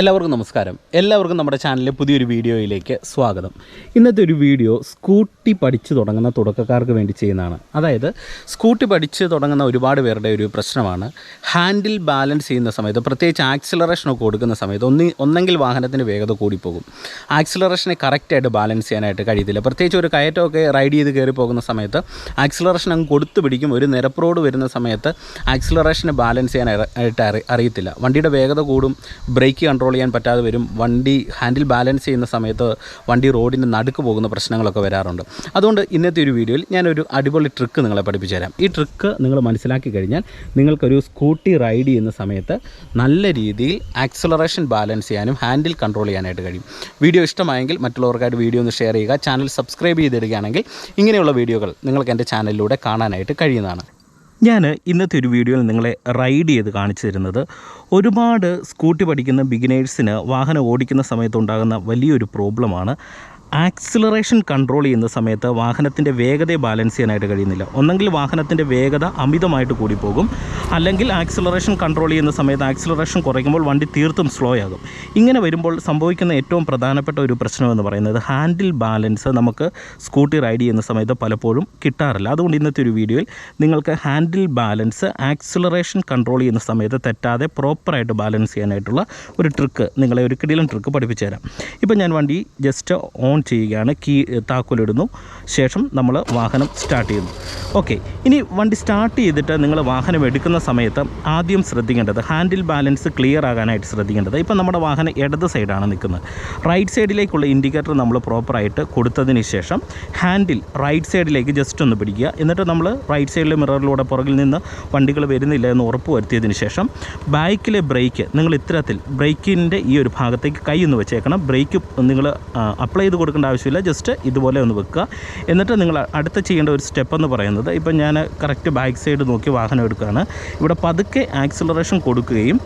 എല്ലാവർക്കും നമസ്കാരം. എല്ലാവർക്കും നമ്മുടെ ചാനലിലെ പുതിയൊരു വീഡിയോയിലേക്ക് സ്വാഗതം. ഇന്നത്തെ ഒരു വീഡിയോ സ്കൂട്ടി പഠിച്ചു തുടങ്ങുന്ന തുടക്കക്കാർക്ക് വേണ്ടി ചെയ്യുന്നതാണ്. അതായത് സ്കൂട്ടി പഠിച്ച് തുടങ്ങുന്ന ഒരുപാട് പേരുടെ ഒരു പ്രശ്നമാണ്. ഹാൻഡിൽ ബാലൻസ് ചെയ്യുന്ന സമയത്ത് പ്രത്യേകിച്ച് ആക്സിലറേഷനൊക്കെ കൊടുക്കുന്ന സമയത്ത് ഒന്നി ഒന്നെങ്കിൽ വാഹനത്തിന് വേഗത കൂടിപ്പോകും. ആക്സിലറേഷനെ കറക്റ്റായിട്ട് ബാലൻസ് ചെയ്യാനായിട്ട് കഴിയത്തില്ല. പ്രത്യേകിച്ച് ഒരു കയറ്റമൊക്കെ റൈഡ് ചെയ്ത് കയറി പോകുന്ന സമയത്ത് ആക്സിലറേഷൻ അങ്ങ് കൊടുത്തു പിടിക്കും. ഒരു നിരപ്പുറോട് വരുന്ന സമയത്ത് ആക്സിലറേഷനെ ബാലൻസ് ചെയ്യാനായിട്ട് അറി അറിയത്തില്ല. വണ്ടിയുടെ വേഗത കൂടും ബ്രേക്ക് ചെയ്യാൻ പറ്റാതെ വരും. വണ്ടി ഹാൻഡിൽ ബാലൻസ് ചെയ്യുന്ന സമയത്ത് വണ്ടി റോഡിന്റെ നടുക്ക് പോകുന്ന പ്രശ്നങ്ങളൊക്കെ വരാറുണ്ട്. അതുകൊണ്ട് ഇന്നത്തെ ഒരു വീഡിയോയിൽ ഞാനൊരു അടിപൊളി ട്രിക്ക് നിങ്ങളെ പഠിപ്പിച്ചു തരാം. ഈ ട്രിക്ക് നിങ്ങൾ മനസ്സിലാക്കി കഴിഞ്ഞാൽ നിങ്ങൾക്കൊരു സ്കൂട്ടി റൈഡ് ചെയ്യുന്ന സമയത്ത് നല്ല രീതിയിൽ ആക്സലറേഷൻ ബാലൻസ് ചെയ്യാനും ഹാൻഡിൽ കൺട്രോൾ ചെയ്യാനായിട്ട് കഴിയും. വീഡിയോ ഇഷ്ടമായെങ്കിൽ മറ്റുള്ളവർക്കായിട്ട് വീഡിയോ ഒന്ന് ഷെയർ ചെയ്യുക. ചാനൽ സബ്സ്ക്രൈബ് ചെയ്തിടുകയാണെങ്കിൽ ഇങ്ങനെയുള്ള വീഡിയോകൾ നിങ്ങൾക്ക് എന്റെ ചാനലിലൂടെ കാണാനായിട്ട് കഴിയുന്നതാണ്. ഞാൻ ഇന്നത്തെ ഒരു വീഡിയോയിൽ നിങ്ങളെ റൈഡ് ചെയ്ത് കാണിച്ചു തരുന്നത് ഒരുപാട് സ്കൂട്ടി പഠിക്കുന്ന ബിഗിനേഴ്സിന് വാഹനം ഓടിക്കുന്ന സമയത്തുണ്ടാകുന്ന വലിയൊരു പ്രോബ്ലമാണ് ആക്സിലറേഷൻ കൺട്രോൾ ചെയ്യുന്ന സമയത്ത് വാഹനത്തിന്റെ വേഗതയെ ബാലൻസ് ചെയ്യാനായിട്ട് കഴിയുന്നില്ല. ഒന്നെങ്കിൽ വാഹനത്തിന്റെ വേഗത അമിതമായിട്ട് കൂടിപ്പോകും. അല്ലെങ്കിൽ ആക്സിലറേഷൻ കൺട്രോൾ ചെയ്യുന്ന സമയത്ത് ആക്സിലറേഷൻ കുറയ്ക്കുമ്പോൾ വണ്ടി തീർത്തും സ്ലോ ആകും. ഇങ്ങനെ വരുമ്പോൾ സംഭവിക്കുന്ന ഏറ്റവും പ്രധാനപ്പെട്ട ഒരു പ്രശ്നമെന്ന് പറയുന്നത് ഹാൻഡിൽ ബാലൻസ് നമുക്ക് സ്കൂട്ടി റൈഡ് ചെയ്യുന്ന സമയത്ത് പലപ്പോഴും കിട്ടാറില്ല. അതുകൊണ്ട് ഇന്നത്തെ ഒരു വീഡിയോയിൽ നിങ്ങൾക്ക് ഹാൻഡിൽ ബാലൻസ് ആക്സിലറേഷൻ കൺട്രോൾ ചെയ്യുന്ന സമയത്ത് തെറ്റാതെ പ്രോപ്പറായിട്ട് ബാലൻസ് ചെയ്യാനായിട്ടുള്ള ഒരു ട്രിക്ക് നിങ്ങളെ ഒരു കിടിലൻ ട്രിക്ക് പഠിപ്പിച്ചു തരാം ഇപ്പോൾ ഞാൻ വണ്ടി ജസ്റ്റ് ഓൺ ചെയ്യുകയാണ് കീ താക്കോലിടുന്നു. ശേഷം നമ്മൾ വാഹനം സ്റ്റാർട്ട് ചെയ്യുന്നു. ഓക്കെ ഇനി വണ്ടി സ്റ്റാർട്ട് ചെയ്തിട്ട് നിങ്ങൾ വാഹനം എടുക്കുന്ന സമയത്ത് ആദ്യം ശ്രദ്ധിക്കേണ്ടത് ഹാൻഡിൽ ബാലൻസ് ക്ലിയർ ആകാനായിട്ട് ശ്രദ്ധിക്കേണ്ടത്. ഇപ്പം നമ്മുടെ വാഹനം ഇടത് സൈഡാണ് നിൽക്കുന്നത്. റൈറ്റ് സൈഡിലേക്കുള്ള ഇൻഡിക്കേറ്റർ നമ്മൾ പ്രോപ്പറായിട്ട് കൊടുത്തതിന് ശേഷം ഹാൻഡിൽ റൈറ്റ് സൈഡിലേക്ക് ജസ്റ്റ് ഒന്ന് പിടിക്കുക. എന്നിട്ട് നമ്മൾ റൈറ്റ് സൈഡിലെ മിററിലൂടെ പുറകിൽ നിന്ന് വണ്ടികൾ വരുന്നില്ല എന്ന് ഉറപ്പ് വരുത്തിയതിന് ശേഷം ബാക്കിലെ ബ്രേക്ക് നിങ്ങൾ ഇത്തരത്തിൽ ബ്രേക്കിന്റെ ഈ ഒരു ഭാഗത്തേക്ക് കൈ ഒന്ന് വെച്ചേക്കണം. ബ്രേക്ക് നിങ്ങൾ അപ്ലൈ ചെയ്ത് കൊടുക്കേണ്ട ആവശ്യമില്ല. ജസ്റ്റ് ഇതുപോലെ ഒന്ന് വെക്കുക. എന്നിട്ട് നിങ്ങൾ അടുത്ത ചെയ്യേണ്ട ഒരു സ്റ്റെപ്പ് എന്ന് പറയുന്നത് ഇപ്പം ഞാൻ കറക്റ്റ് ബാക്ക് സൈഡ് നോക്കി വാഹനം എടുക്കുകയാണ്. ഇവിടെ പതുക്കെ ആക്സിലറേഷൻ കൊടുക്കുകയും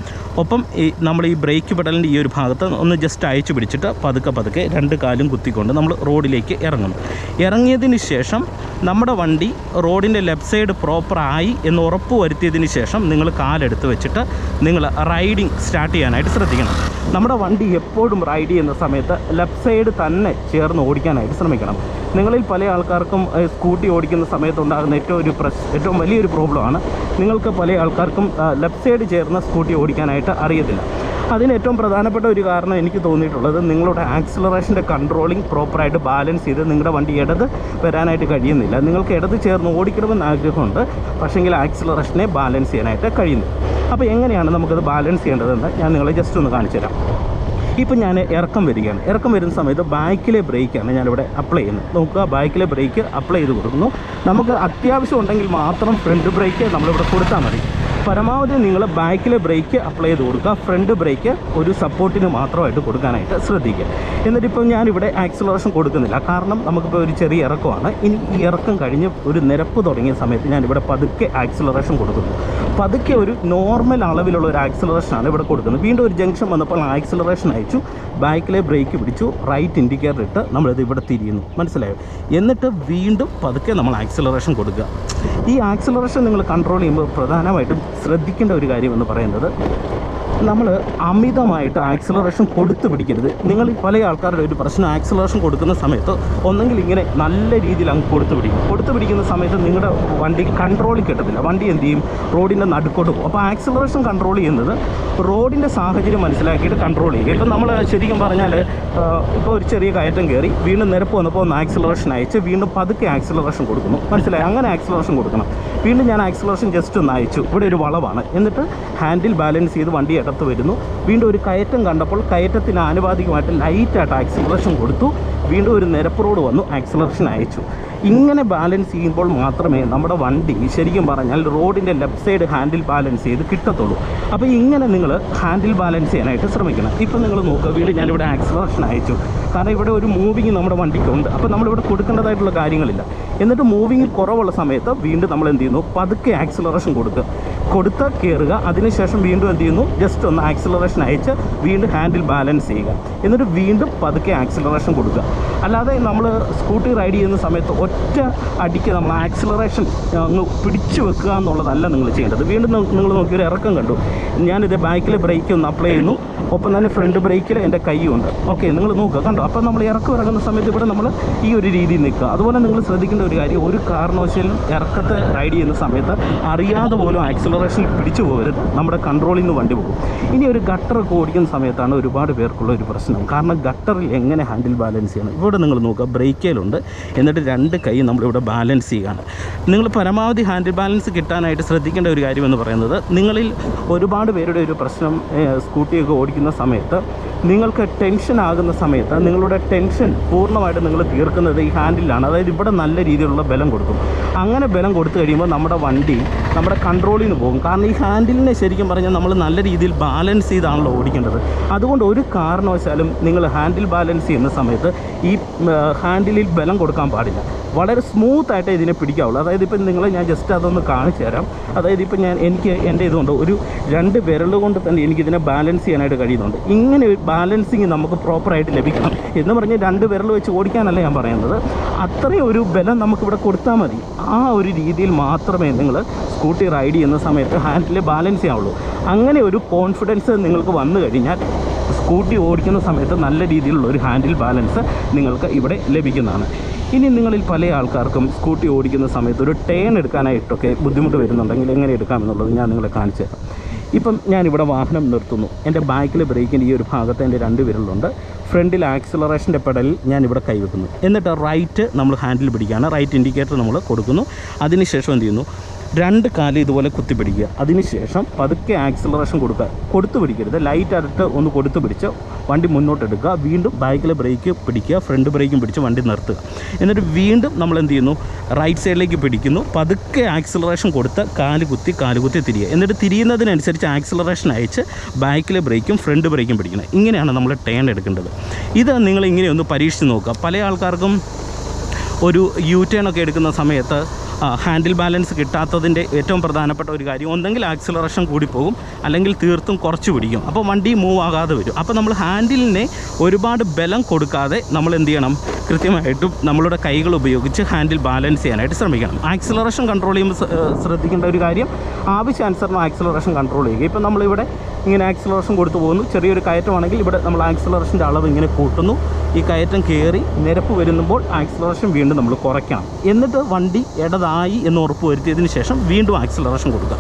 ഒപ്പം ഈ നമ്മൾ ഈ ബ്രേക്ക് പെടലിന്റെ ഈ ഒരു ഭാഗത്ത് ഒന്ന് ജസ്റ്റ് അയച്ചു പിടിച്ചിട്ട് പതുക്കെ പതുക്കെ രണ്ട് കാലും കുത്തിക്കൊണ്ട് നമ്മൾ റോഡിലേക്ക് ഇറങ്ങണം ഇറങ്ങിയതിന് ശേഷം നമ്മുടെ വണ്ടി റോഡിന്റെ ലെഫ്റ്റ് സൈഡ് പ്രോപ്പറായി എന്ന് ഉറപ്പ് വരുത്തിയതിന് ശേഷം നിങ്ങൾ കാലെടുത്ത് വെച്ചിട്ട് നിങ്ങൾ റൈഡിങ് സ്റ്റാർട്ട് ചെയ്യാനായിട്ട് ശ്രദ്ധിക്കണം. നമ്മുടെ വണ്ടി എപ്പോഴും റൈഡ് ചെയ്യുന്ന സമയത്ത് ലെഫ്റ്റ് സൈഡ് തന്നെ ചേർന്ന് ഓടിക്കാനായിട്ട് ശ്രമിക്കണം. നിങ്ങളിൽ പല ആൾക്കാർക്കും സ്കൂട്ടി ഓടിക്കുന്ന സമയത്ത് ഉണ്ടാകുന്ന ഏറ്റവും ഒരു പ്രശ് ഏറ്റവും വലിയൊരു പ്രോബ്ലമാണ്. നിങ്ങൾക്ക് പല ആൾക്കാർക്കും ലെഫ്റ്റ് സൈഡ് ചേർന്ന് സ്കൂട്ടി ഓടിക്കാനായിട്ട് അറിയത്തില്ല. അതിന് ഏറ്റവും പ്രധാനപ്പെട്ട ഒരു കാരണം എനിക്ക് തോന്നിയിട്ടുള്ളത് നിങ്ങളുടെ ആക്സിലറേഷന്റെ കൺട്രോളിങ് പ്രോപ്പറായിട്ട് ബാലൻസ് ചെയ്ത് നിങ്ങളുടെ വണ്ടി ഇടത് വരാനായിട്ട് കഴിയുന്നില്ല. നിങ്ങൾക്ക് ഇടത് ചേർന്ന് ഓടിക്കണമെന്ന് ആഗ്രഹമുണ്ട്. പക്ഷേങ്കിൽ ആക്സിലറേഷനെ ബാലൻസ് ചെയ്യാനായിട്ട് കഴിയുന്നില്ല. അപ്പോൾ എങ്ങനെയാണ് നമുക്കത് ബാലൻസ് ചെയ്യേണ്ടതെന്ന് ഞാൻ നിങ്ങളെ ജസ്റ്റ് ഒന്ന് കാണിച്ചു തരാം ഇപ്പം ഞാൻ ഇറക്കം വരികയാണ്. ഇറക്കം വരുന്ന സമയത്ത് ബാക്കിലെ ബ്രേക്കാണ് ഞാനിവിടെ അപ്ലൈ ചെയ്യുന്നത്. നോക്കുക ബാക്കിലെ ബ്രേക്ക് അപ്ലൈ ചെയ്ത് കൊടുക്കുന്നു. നമുക്ക് അത്യാവശ്യം ഉണ്ടെങ്കിൽ മാത്രം ഫ്രണ്ട് ബ്രേക്ക് നമ്മളിവിടെ കൊടുത്താൽ മതി. പരമാവധി നിങ്ങൾ ബാക്കിലെ ബ്രേക്ക് അപ്ലൈ ചെയ്ത് കൊടുക്കുക. ഫ്രണ്ട് ബ്രേക്ക് ഒരു സപ്പോർട്ടിന് മാത്രമായിട്ട് കൊടുക്കാനായിട്ട് ശ്രദ്ധിക്കുക. എന്നിട്ടിപ്പം ഞാനിവിടെ ആക്സിലറേഷൻ കൊടുക്കുന്നില്ല. കാരണം നമുക്കിപ്പോൾ ഒരു ചെറിയ ഇറക്കമാണ്. ഇനി ഈ ഇറക്കം കഴിഞ്ഞ് ഒരു നിരപ്പ് തുടങ്ങിയ സമയത്ത് ഞാനിവിടെ പതുക്കെ ആക്സിലറേഷൻ കൊടുക്കുന്നു. പതുക്കെ ഒരു നോർമൽ അളവിലുള്ള ഒരു ആക്സിലറേഷനാണ് ഇവിടെ കൊടുക്കുന്നത്. വീണ്ടും ഒരു ജംഗ്ഷൻ വന്നപ്പോൾ ആക്സിലറേഷൻ അയച്ചു. ബാക്കിലെ ബ്രേക്ക് പിടിച്ചു. റൈറ്റ് ഇൻഡിക്കേറ്റർ ഇട്ട് നമ്മളിത് ഇവിടെ തിരിയുന്നു. മനസ്സിലായോ? എന്നിട്ട് വീണ്ടും പതുക്കെ നമ്മൾ ആക്സിലറേഷൻ കൊടുക്കുക. ഈ ആക്സിലറേഷൻ നിങ്ങൾ കൺട്രോൾ ചെയ്യുമ്പോൾ പ്രധാനമായിട്ടും ശ്രദ്ധിക്കേണ്ട ഒരു കാര്യം എന്ന് പറയുന്നത് നമ്മൾ അമിതമായിട്ട് ആക്സിലറേഷൻ കൊടുത്തു പിടിക്കരുത്. നിങ്ങൾ പല ആൾക്കാരുടെ ഒരു പ്രശ്നം ആക്സിലറേഷൻ കൊടുക്കുന്ന സമയത്ത് ഒന്നെങ്കിൽ ഇങ്ങനെ നല്ല രീതിയിൽ അങ്ങ് കൊടുത്തു പിടിക്കും. കൊടുത്തു പിടിക്കുന്ന സമയത്ത് നിങ്ങളുടെ വണ്ടി കൺട്രോളിൽ കിട്ടത്തില്ല. വണ്ടി എന്ത് ചെയ്യും? റോഡിന്റെ നടുക്കോട്ട് പോകും. അപ്പോൾ ആക്സിലറേഷൻ കൺട്രോൾ ചെയ്യുന്നത് റോഡിന്റെ സാഹചര്യം മനസ്സിലാക്കിയിട്ട് കൺട്രോൾ ചെയ്യുക. ഇപ്പം നമ്മൾ ശരിക്കും പറഞ്ഞാൽ ഇപ്പോൾ ഒരു ചെറിയ കയറ്റം കയറി വീണ്ടും നിരപ്പ് വന്നപ്പോൾ ഒന്ന് ആക്സിലറേഷൻ അയച്ച് വീണ്ടും പതുക്കെ ആക്സിലറേഷൻ കൊടുക്കുന്നു. മനസ്സിലായി? അങ്ങനെ ആക്സിലറേഷൻ കൊടുക്കണം. വീണ്ടും ഞാൻ ആക്സിലറേഷൻ ജസ്റ്റ് ഒന്ന് അയച്ചു. ഇവിടെ ഒരു വളവാണ്. എന്നിട്ട് ഹാൻഡിൽ ബാലൻസ് ചെയ്ത് വണ്ടി ഇടത്ത് വരുന്നു. വീണ്ടും ഒരു കയറ്റം കണ്ടപ്പോൾ കയറ്റത്തിന് ആനുപാതികമായിട്ട് ലൈറ്റായിട്ട് ആക്സിലറേഷൻ കൊടുത്തു. വീണ്ടും ഒരു നിരപ്പ് റോഡ് വന്നു ആക്സലറേഷൻ അയച്ചു. ഇങ്ങനെ ബാലൻസ് ചെയ്യുമ്പോൾ മാത്രമേ നമ്മുടെ വണ്ടി ശരിക്കും പറഞ്ഞാൽ റോഡിന്റെ ലെഫ്റ്റ് സൈഡ് ഹാൻഡിൽ ബാലൻസ് ചെയ്ത് കിട്ടത്തുള്ളൂ. അപ്പോൾ ഇങ്ങനെ നിങ്ങൾ ഹാൻഡിൽ ബാലൻസ് ചെയ്യാനായിട്ട് ശ്രമിക്കണം. ഇപ്പം നിങ്ങൾ നോക്കുക വീണ്ടും ഞാനിവിടെ ആക്സലറേഷൻ അയച്ചു. കാരണം ഇവിടെ ഒരു മൂവിങ് നമ്മുടെ വണ്ടിക്കുണ്ട്. അപ്പോൾ നമ്മളിവിടെ കൊടുക്കേണ്ടതായിട്ടുള്ള കാര്യങ്ങളില്ല. എന്നിട്ട് മൂവിങ് കുറവുള്ള സമയത്ത് വീണ്ടും നമ്മൾ എന്ത് ചെയ്യുന്നു? പതുക്കെ ആക്സിലറേഷൻ കൊടുക്കുക. കൊടുത്ത് കയറുക അതിനുശേഷം വീണ്ടും എന്ത് ചെയ്യുന്നു? ജസ്റ്റ് ഒന്ന് ആക്സിലറേഷൻ അയച്ച് വീണ്ടും ഹാൻഡിൽ ബാലൻസ് ചെയ്യുക. എന്നിട്ട് വീണ്ടും പതുക്കെ ആക്സിലറേഷൻ കൊടുക്കുക. അല്ലാതെ നമ്മൾ സ്കൂട്ടി റൈഡ് ചെയ്യുന്ന സമയത്ത് ഒറ്റ അടിക്ക് നമ്മൾ ആക്സിലറേഷൻ അങ്ങ് പിടിച്ചു വെക്കുക എന്നുള്ളതല്ല നിങ്ങൾ ചെയ്യേണ്ടത്. വീണ്ടും നിങ്ങൾ നോക്കിയൊരു ഇറക്കം കണ്ടു. ഞാനിത് ബാക്കിൽ ബ്രേക്ക് ഒന്ന് അപ്ലൈ ചെയ്യുന്നു. ഒപ്പം തന്നെ ഫ്രണ്ട് ബ്രേക്കിൽ എന്റെ കൈയുണ്ട് ഓക്കെ നിങ്ങൾ നോക്കുക. കണ്ടോ? അപ്പോൾ നമ്മൾ ഇറക്കം ഇറങ്ങുന്ന സമയത്ത് ഇവിടെ നമ്മൾ ഈ ഒരു രീതിയിൽ നിൽക്കുക. അതുപോലെ നിങ്ങൾ ശ്രദ്ധിക്കേണ്ട ഒരു കാര്യം ഒരു കാരണവശാലും ഇറക്കത്തെ റൈഡ് ചെയ്യുന്ന സമയത്ത് അറിയാതെ പോലും ആക്സിലറേഷൻ പിടിച്ചു പോകരുത്. നമ്മുടെ കൺട്രോളിൽ നിന്ന് വണ്ടി പോകും. ഇനി ഒരു ഗട്ടറൊക്കെ ഓടിക്കുന്ന സമയത്താണ് ഒരുപാട് പേർക്കുള്ള ഒരു പ്രശ്നം. കാരണം ഗട്ടറിൽ എങ്ങനെ ഹാൻഡിൽ ബാലൻസ് ചെയ്യണം. ഇവിടെ നിങ്ങൾ നോക്കുക ബ്രേക്കേലുണ്ട് എന്നിട്ട് രണ്ട് കൈ നമ്മളിവിടെ ബാലൻസ് ചെയ്യുകയാണ്. നിങ്ങൾ പരമാവധി ഹാൻഡിൽ ബാലൻസ് കിട്ടാനായിട്ട് ശ്രദ്ധിക്കേണ്ട ഒരു കാര്യം എന്ന് പറയുന്നത് നിങ്ങളിൽ ഒരുപാട് പേരുടെ ഒരു പ്രശ്നം സ്കൂട്ടിയൊക്കെ ഓടിക്കുന്ന സമയത്ത് നിങ്ങൾക്ക് ടെൻഷൻ ആകുന്ന സമയത്ത് നിങ്ങളുടെ ടെൻഷൻ പൂർണമായിട്ട് നിങ്ങൾ തീർക്കുന്നത് ഈ ഹാൻഡിലാണ് അതായത് ഇവിടെ നല്ല രീതിയിലുള്ള ബലം കൊടുക്കും. അങ്ങനെ ബലം കൊടുത്തു കഴിയുമ്പോൾ നമ്മുടെ വണ്ടി നമ്മുടെ കൺട്രോളിൽ നിന്ന് പോകും. കാരണം ഈ ഹാൻഡിലിനെ ശരിക്കും പറഞ്ഞാൽ നമ്മൾ നല്ല രീതിയിൽ ബാലൻസ് ചെയ്താണല്ലോ ഓടിക്കേണ്ടത്. അതുകൊണ്ട് ഒരു കാരണവശാലും നിങ്ങൾ ഹാൻഡിൽ ബാലൻസ് ചെയ്യുന്ന സമയത്ത് ഈ ഹാൻഡിലിൽ ബലം കൊടുക്കാൻ പാടില്ല. വളരെ സ്മൂത്ത് ആയിട്ട് ഇതിനെ പിടിക്കാവുള്ളൂ. അതായത് ഇപ്പം നിങ്ങളെ ഞാൻ ജസ്റ്റ് അതൊന്ന് കാണിച്ചു തരാം. അതായത് ഇപ്പം ഞാൻ എനിക്ക് എന്റെ ഇതുകൊണ്ട് ഒരു രണ്ട് വിരൽ കൊണ്ട് തന്നെ എനിക്കിതിനെ ബാലൻസ് ചെയ്യാനായിട്ട് കഴിയുന്നുണ്ട്. ഇങ്ങനെ ഒരു ബാലൻസിങ് നമുക്ക് പ്രോപ്പറായിട്ട് ലഭിക്കണം എന്ന് പറഞ്ഞ് രണ്ട് വിരൽ വെച്ച് ഓടിക്കാനല്ല ഞാൻ പറയുന്നത്. അത്രയും ഒരു ബലം നമുക്കിവിടെ കൊടുത്താൽ മതി. ആ ഒരു രീതിയിൽ മാത്രമേ നിങ്ങൾ സ്കൂട്ടി റൈഡ് ചെയ്യുന്ന സമയത്ത് ഹാൻഡിൽ ബാലൻസ് ചെയ്യാവുള്ളൂ. അങ്ങനെ ഒരു കോൺഫിഡൻസ് നിങ്ങൾക്ക് വന്നു കഴിഞ്ഞാൽ സ്കൂട്ടി ഓടിക്കുന്ന സമയത്ത് നല്ല രീതിയിലുള്ള ഒരു ഹാൻഡിൽ ബാലൻസ് നിങ്ങൾക്ക് ഇവിടെ ലഭിക്കുന്നതാണ്. ഇനി നിങ്ങളിൽ പല ആൾക്കാർക്കും സ്കൂട്ടി ഓടിക്കുന്ന സമയത്ത് ഒരു ടേൺ എടുക്കാനായിട്ടൊക്കെ ബുദ്ധിമുട്ട് വരുന്നുണ്ടെങ്കിൽ എങ്ങനെ എടുക്കാമെന്നുള്ളത് ഞാൻ നിങ്ങളെ കാണിച്ചു തരാം. ഇപ്പം ഞാനിവിടെ വാഹനം നിർത്തുന്നു. എന്റെ ബാക്കിൽ ബ്രേക്കിന്റെ ഈ ഒരു ഭാഗത്ത് എന്റെ രണ്ട് വിരലുണ്ട്. ഫ്രണ്ടിൽ ആക്സിലറേഷന്റെ പെടലിൽ ഞാനിവിടെ കൈവെക്കുന്നു. എന്നിട്ട് റൈറ്റ് നമ്മൾ ഹാൻഡിൽ പിടിക്കുകയാണ്. റൈറ്റ് ഇൻഡിക്കേറ്റർ നമ്മൾ കൊടുക്കുന്നു. അതിനുശേഷം എന്ത് ചെയ്യുന്നു? രണ്ട് കാൽ ഇതുപോലെ കുത്തി പിടിക്കുക. അതിനുശേഷം പതുക്കെ ആക്സിലറേഷൻ കൊടുക്കുക. കൊടുത്തു പിടിക്കരുത്. ലൈറ്റ് അടുത്ത് ഒന്ന് കൊടുത്തു പിടിച്ച് വണ്ടി മുന്നോട്ട് എടുക്കുക. വീണ്ടും ബാക്കിലെ ബ്രേക്ക് പിടിക്കുക. ഫ്രണ്ട് ബ്രേക്കും പിടിച്ച് വണ്ടി നിർത്തുക. എന്നിട്ട് വീണ്ടും നമ്മൾ എന്ത് ചെയ്യുന്നു? റൈറ്റ് സൈഡിലേക്ക് പിടിക്കുന്നു. പതുക്കെ ആക്സിലറേഷൻ കൊടുത്ത് കാൽ കുത്തി കാൽ കുത്തി തിരിയുക. എന്നിട്ട് തിരിയുന്നതിനനുസരിച്ച് ആക്സിലറേഷൻ അയച്ച് ബാക്കിലെ ബ്രേക്കും ഫ്രണ്ട് ബ്രേക്കും പിടിക്കണം. ഇങ്ങനെയാണ് നമ്മൾ ടേൺ എടുക്കേണ്ടത്. ഇത് നിങ്ങൾ ഇങ്ങനെ ഒന്ന് പരീക്ഷിച്ച് നോക്കുക. പല ആൾക്കാർക്കും ഒരു യു ടേൺ ഒക്കെ എടുക്കുന്ന സമയത്ത് ഹാൻഡിൽ ബാലൻസ് കിട്ടാത്തതിന്റെ ഏറ്റവും പ്രധാനപ്പെട്ട ഒരു കാര്യം ഒന്നെങ്കിൽ ആക്സിലറേഷൻ കൂടിപ്പോകും അല്ലെങ്കിൽ തീർത്തും കുറച്ച് പിടിക്കും. അപ്പോൾ വണ്ടി മൂവ് ആകാതെ വരും. അപ്പോൾ നമ്മൾ ഹാൻഡിലിനെ ഒരുപാട് ബലം കൊടുക്കാതെ നമ്മൾ എന്ത് ചെയ്യണം? കൃത്യമായിട്ടും നമ്മളുടെ കൈകൾ ഉപയോഗിച്ച് ഹാൻഡിൽ ബാലൻസ് ചെയ്യാനായിട്ട് ശ്രമിക്കണം. ആക്സിലറേഷൻ കൺട്രോൾ ചെയ്യുമ്പോൾ ശ്രദ്ധിക്കേണ്ട ഒരു കാര്യം ആവശ്യാനുസരണം ആക്സിലറേഷൻ കൺട്രോൾ ചെയ്യുക. ഇപ്പം നമ്മളിവിടെ ഇങ്ങനെ ആക്സിലറേഷൻ കൊടുത്തു പോകുന്നു. ചെറിയൊരു കയറ്റമാണെങ്കിൽ ഇവിടെ നമ്മൾ ആക്സിലറേഷന്റെ അളവ് ഇങ്ങനെ കൂട്ടുന്നു. ഈ കയറ്റം കയറി നിരപ്പ് വരുമ്പോൾ ആക്സിലറേഷൻ വീണ്ടും നമ്മൾ കുറയ്ക്കണം. എന്നിട്ട് വണ്ടി ഇടതായി എന്ന് ഉറപ്പ് വരുത്തിയതിന് ശേഷം വീണ്ടും ആക്സിലറേഷൻ കൊടുക്കുക.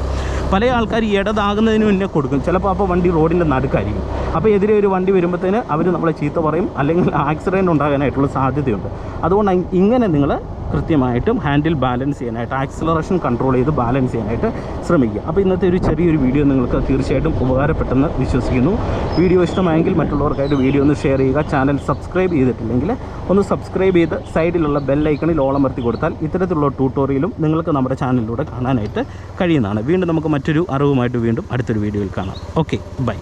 പല ആൾക്കാർ ഇടതാകുന്നതിന് മുന്നേ കൊടുക്കും. ചിലപ്പോൾ അപ്പോൾ വണ്ടി റോഡിന്റെ നടുക്കായിരിക്കും. അപ്പോൾ എതിരെ ഒരു വണ്ടി വരുമ്പോഴത്തേന് അവർ നമ്മളെ ചീത്ത പറയും. അല്ലെങ്കിൽ ആക്സിഡന്റ് ഉണ്ടാകാനായിട്ടുള്ള സാധ്യതയുണ്ട്. അതുകൊണ്ട് ഇങ്ങനെ നിങ്ങൾ കൃത്യമായിട്ടും ഹാൻഡിൽ ബാലൻസ് ചെയ്യാനായിട്ട് ആക്സിലറേഷൻ കൺട്രോൾ ചെയ്ത് ബാലൻസ് ചെയ്യാനായിട്ട് ശ്രമിക്കുക. അപ്പോൾ ഇന്നത്തെ ഒരു ചെറിയൊരു വീഡിയോ നിങ്ങൾക്ക് തീർച്ചയായിട്ടും ഉപകാരപ്പെട്ടെന്ന് വിശ്വസിക്കുന്നു. വീഡിയോ ഇഷ്ടമായെങ്കിൽ മറ്റുള്ളവർക്കായിട്ട് വീഡിയോ ഒന്ന് ഷെയർ ചെയ്യുക. ചാനൽ സബ്സ്ക്രൈബ് ചെയ്തിട്ടില്ലെങ്കിൽ ഒന്ന് സബ്സ്ക്രൈബ് ചെയ്ത് സൈഡിലുള്ള ബെല്ലൈക്കണിൽ ഓളമർത്തി കൊടുത്താൽ ഇത്തരത്തിലുള്ള ട്യൂട്ടോറിയലും നിങ്ങൾക്ക് നമ്മുടെ ചാനലിലൂടെ കാണാനായിട്ട് കഴിയുന്നതാണ്. വീണ്ടും നമുക്ക് മറ്റൊരു അറിവുമായിട്ട് വീണ്ടും അടുത്തൊരു വീഡിയോയിൽ കാണാം. Okay bye